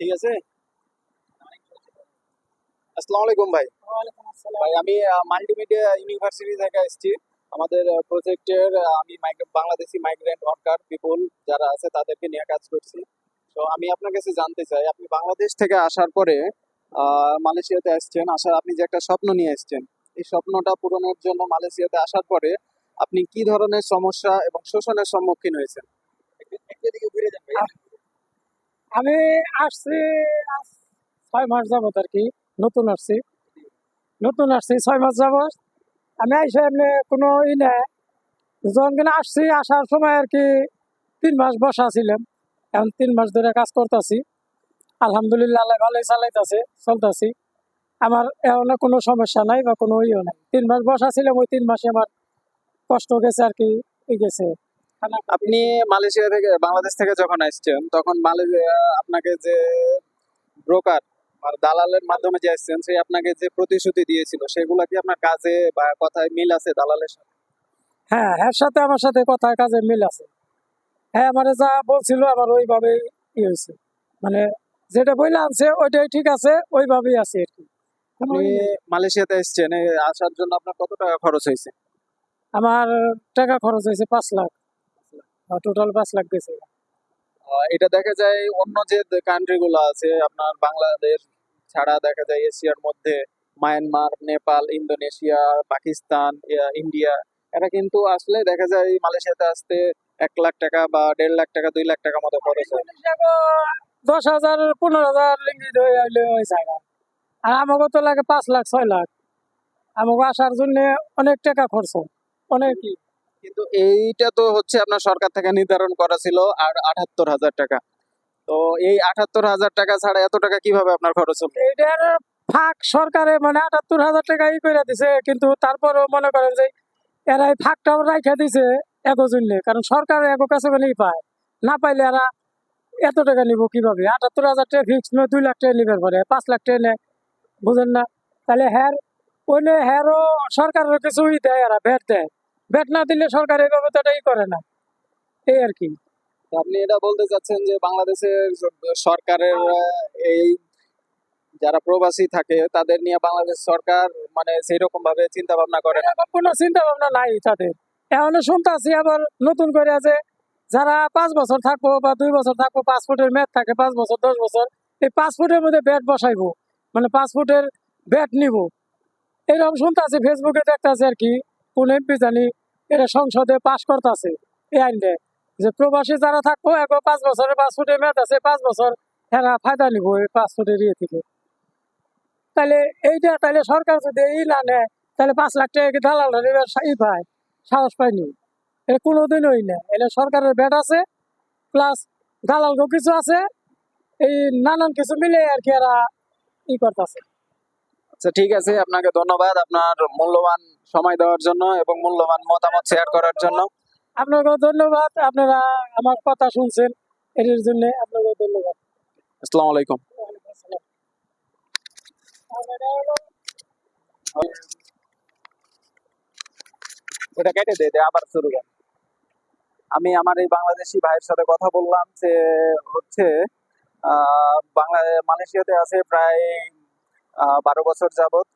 ঠিক আছে? আসসালামু আলাইকুম ভাই। ভাই আমি মাল্টিমিডিয়া ইউনিভার্সিটি থেকে এসেছি। আমাদের প্রজেক্টের আমি বাংলাদেশি মাইগ্রেন্ট ওয়ার্কার পিপল যারা আছে তাদেরকে নিয়ে কাজ করছি। তো আমি আপনার কাছে জানতে চাই আপনি বাংলাদেশ থেকে আসার পরে আহ, মালয়েশিয়াতে আসছেন আসার আপনি যে একটা স্বপ্ন নিয়ে এসেছেন এই স্বপ্নটা পূরণের জন্য মালয়েশিয়াতে আসার পরে আপনি কি ধরনের সমস্যা এবং শোষণের সম্মুখীন হয়েছেন? একটু ঘুরে যান ভাই। আমি আসছি ছয় মাস যাবত আর কি, নতুন আসছি। নতুন আসছি, ছয় মাস যাবত। আমি আইসা এমনি কোনো ই নেই। যখন কিনা আসছি, আসার সময় আর কি তিন মাস বসা ছিলাম। এখন তিন মাস ধরে কাজ করতেছি। আলহামদুলিল্লাহ ভালোই চালাইতেছে, চলতেছি। আমার এমন কোনো সমস্যা নাই বা কোনো ইয়ে নাই। তিন মাস বসা ছিলাম, ওই তিন মাসে আমার কষ্ট গেছে আর কি গেছে। আপনি মালয়েশিয়া থেকে বাংলাদেশ থেকে যখন আসছেন তখন মালয়েশিয়া আপনাকে যে ব্রোকার আর দালালের মাধ্যমে যে আসছেন সে আপনাকে যে প্রতিশ্রুতি দিয়েছিল সেগুলা কি আপনার কাজে বা কথায় মিল আছে দালালের সাথে? হ্যাঁ এর সাথে আমার সাথে কথা কাজে মিল আছে। হ্যাঁ আমার যা বলছিল আমার ওইভাবে ই হয়েছে। মানে যেটা বইলে আনছে ওইটাই ঠিক আছে ওইভাবেই আছে আর কি। আপনি মালয়েশিয়াতে এসছেন আসার জন্য আপনার কত টাকা খরচ হয়েছে? আমার টাকা খরচ হয়েছে পাঁচ লাখ। টোটাল পাঁচ লাখ গেছে এটা দেখা যায় অন্য যে কান্ট্রি গুলো আছে আপনার বাংলাদেশ ছাড়া দেখা যায় এশিয়ার মধ্যে Myanmar Nepal Indonesia Pakistan India এরা কিন্তু আসলে দেখা যায় মালয়েশিয়াতে আসতে এক লাখ টাকা বা দেড় লাখ টাকা দুই লাখ টাকা মতো খরচ হয়। দশ হাজার পনেরো হাজার লিঙ্গি হয়ে আইলে ওই জায়গা। আর আমাকে তো লাগে পাঁচ লাখ ছয় লাখ। আমাকে আসার জন্য অনেক টাকা খরচ অনেকই কিন্তু এইটা তো হচ্ছে আপনার সরকার থেকে নির্ধারণ করা ছিল আর আটাত্তর হাজার টাকা। তো এই আটাত্তর হাজার টাকা ছাড়া এত টাকা কীভাবে আপনার খরচ হবে এটার ফাঁক সরকারে মানে আটাত্তর হাজার টাকা ই করে দিছে, কিন্তু তারপরেও মনে করেন যে এরা এই ফাঁকটাও রাখা দিছে এগো জন্য, কারণ সরকার এগো কাছে নেই পায়। না পাইলে এরা এত টাকা নিব কীভাবে? আটাত্তর হাজার টাকা ফিক্স নয়, দুই লাখ টাকা নিবে পারে, পাঁচ লাখ টাকা নেয়, বুঝেন না? তাহলে হ্যার ওইলে হ্যারও সরকারের কিছু ই দেয়, এরা ভ্যাট দেয়। ভ্যাট না দিলে সরকার এই ব্যবস্থাটা ই করে না। এই আর কি। আপনি এটা বলতে চাচ্ছেন যে বাংলাদেশের সরকারের এই যারা প্রবাসী থাকে তাদের নিয়ে বাংলাদেশ সরকার মানে সেই রকম ভাবে চিন্তা ভাবনা করে না? কোনো চিন্তা ভাবনা নাই তাদের। এখনও শুনতেছি আবার নতুন করে আছে যারা পাঁচ বছর থাকব বা দুই বছর থাকব পাসপোর্টের মেয়াদ থাকে পাঁচ বছর দশ বছর এই পাসপোর্টের মধ্যে ব্যাট বসাইবো। মানে পাসপোর্টের ব্যাট নিব। এরকম শুনতেছি ফেসবুকে দেখতেছে আর কি। কোন এমপি জানি এটা সংসদে পাশ করতেছে। এই আইনটা যে প্রবাসী যারা থাকব এখন পাঁচ বছরের পাসপোর্টের মেয়াদ আছে, পাঁচ বছর এরা ফায়দা নিব এই পাসপোর্টের ইয়ে থেকে। তাহলে এইটা তাহলে সরকার যদি এই না নেয় তাহলে পাঁচ লাখ টাকা কি দালালরা এবার ই পায়, সাহস পায়নি এটা কোনোদিনই না এটা সরকারের ব্যাট আছে, প্লাস দালালগো কিছু আছে, এই নানান কিছু মিলে আর কি এরা ই করতেছে। আচ্ছা ঠিক আছে আপনাকে ধন্যবাদ আপনার মূল্যবান সময় দেওয়ার জন্য এবং মূল্যবান মতামত শেয়ার করার জন্য। আপনাকেও ধন্যবাদ আপনারা আমার কথা শুনছেন এর জন্য আপনাকেও ধন্যবাদ। আসসালামু আলাইকুম। ওটা কেটে দে দে আবার শুরু কর। আমি আমার এই বাংলাদেশি ভাইয়ের সাথে কথা বললাম যে হচ্ছে আহ, বাংলা মালয়েশিয়াতে আছে প্রায় বারো বছর যাবত